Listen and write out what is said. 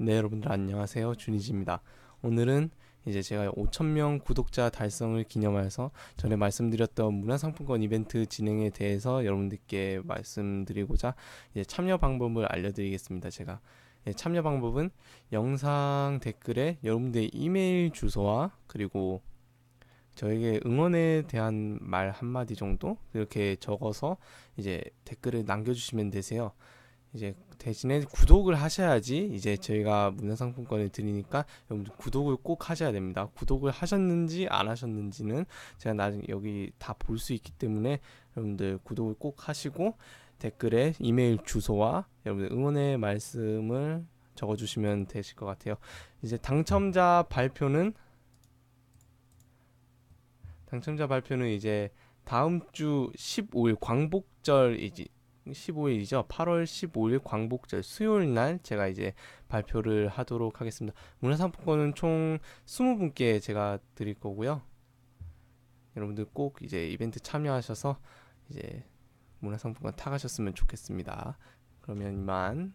네, 여러분들 안녕하세요. 준이지입니다. 오늘은 이제 제가 5,000명 구독자 달성을 기념해서 전에 말씀드렸던 문화상품권 이벤트 진행에 대해서 여러분들께 말씀드리고자 이제 참여 방법을 알려드리겠습니다. 제가 예, 참여 방법은 영상 댓글에 여러분들의 이메일 주소와 그리고 저에게 응원에 대한 말 한마디 정도 이렇게 적어서 이제 댓글을 남겨주시면 되세요. 이제 대신에 구독을 하셔야지 이제 저희가 문화상품권을 드리니까 여러분들 구독을 꼭 하셔야 됩니다. 구독을 하셨는지 안 하셨는지는 제가 나중에 여기 다 볼 수 있기 때문에 여러분들 구독을 꼭 하시고 댓글에 이메일 주소와 여러분들 응원의 말씀을 적어주시면 되실 것 같아요. 이제 당첨자 발표는 당첨자 발표는 이제 다음 주 15일 광복절이지 15일이죠. 8월 15일 광복절 수요일 날 제가 이제 발표를 하도록 하겠습니다. 문화상품권은 총 20분께 제가 드릴 거고요. 여러분들 꼭 이제 이벤트 참여하셔서 이제 문화상품권 타가셨으면 좋겠습니다. 그러면 이만